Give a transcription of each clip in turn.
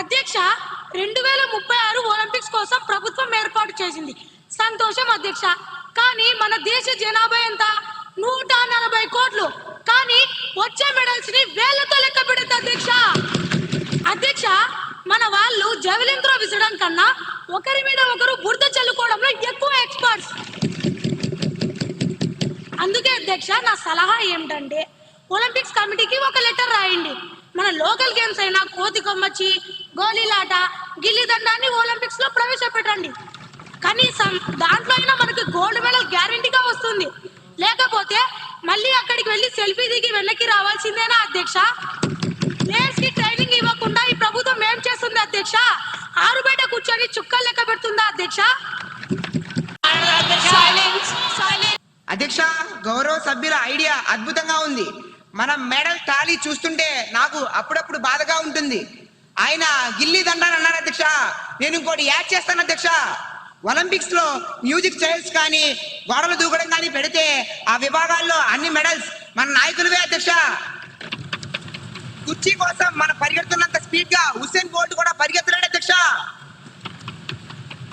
అధ్యక్ష రెండు వేల ముప్పై ఆరు ఒలింపిక్స్ కోసం ప్రభుత్వం ఏర్పాటు చేసింది. సంతోషం అధ్యక్ష. కానీ మన దేశ జనాభా ఎంత? నూట నలభై కోట్లు. కానీ వచ్చే మెడల్స్ని వేలతో లెక్క పెడుతుంది అధ్యక్ష. అధ్యక్ష మన వాళ్ళు జవలిన్ త్రో విసడం కన్నా ఒకరి మీద ఒకరు బురద చల్లుకోవడంలో ఎక్కువ ఎక్స్పర్ట్స్. అందుకే అధ్యక్ష నా సలహా ఏమిటంటే ఒలింపిక్స్ కమిటీకి ఒక లెటర్ రాయండి. మన లోకల్ గేమ్స్ అయినా కోతి కొమ్మచ్చి గోళీలాట గిల్లిదండాన్ని ఒలింపిక్స్లో ప్రవేశపెట్టండి. కనీసం దాంట్లో అయినా మనకి గోల్డ్ మెడల్ గ్యారంటీగా వస్తుంది. లేకపోతే మళ్ళీ అక్కడికి వెళ్ళి సెల్ఫీ దిగి వెనక్కి రావాల్సిందేనా అధ్యక్ష? ప్లేయర్స్కి ట్రైనింగ్ ఇవ్వకుండా ఈ ప్రభుత్వం ఏం చేస్తుంది అధ్యక్ష? ఆరు బయట కూర్చొని చుక్కలు లెక్క పెడుతుందా అధ్యక్ష? అధ్యక్ష గౌరవ సభ్యుల ఐడియా అద్భుతంగా ఉంది. మనం మెడల్ టాలీ చూస్తుంటే నాకు అప్పుడప్పుడు బాధగా ఉంటుంది. ఆయన గిల్లీ దండాన్ని అన్నారు అధ్యక్ష. నేను ఇంకోటి యాడ్ చేస్తాను అధ్యక్ష. ఒలింపిక్స్లో మ్యూజిక్ చైర్స్ కానీ గోడలు దూకడం కానీ పెడితే ఆ విభాగాల్లో అన్ని మెడల్స్ మన నాయకులవే అధ్యక్ష. కుర్చీ కోసం మన పరిగెడుతున్నంత స్పీడ్గా హుస్సేన్ బోల్ట్ కూడా పరిగెత్తలేడు అధ్యక్ష.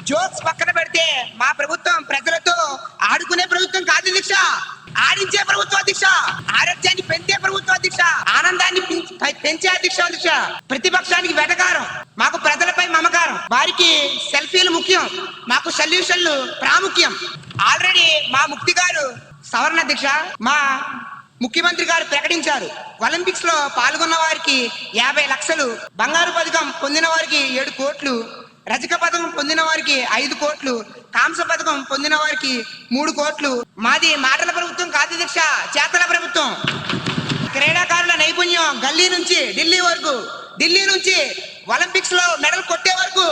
జోక్స్ పక్కన పెడితే మా ప్రభుత్వం ప్రజలతో ఆడుకునే ప్రభుత్వం కాదు అధ్యక్ష. ఆడించే ప్రభుత్వం అధ్యక్ష. ఆరోగ్యాన్ని పెంచ- పెంచే అధ్యక్ష ప్రతిపక్షానికి వెటకారం. మాకు ప్రజలపై మమకారం. వారికి సెల్ఫీలు ముఖ్యం. మాకు సొల్యూషన్లు ప్రాముఖ్యం. ఆల్రెడీ మా ముక్తి గారు సవరణ అధ్యక్ష మా ముఖ్యమంత్రి గారు ప్రకటించారు. ఒలింపిక్స్లో పాల్గొన్న వారికి యాభై లక్షలు బంగారు పథకం పొందిన వారికి ఏడు కోట్లు రజక పథకం పొందిన వారికి ఐదు కోట్లు కాంస పథకం పొందిన వారికి మూడు కోట్లు. మాది మాటల ప్రభుత్వం కాదు దీక్ష చేతల నుంచి ఢిల్లీ వరకు ఢిల్లీ నుంచి ఒలింపిక్స్లో మెడల్ కొట్టే వరకు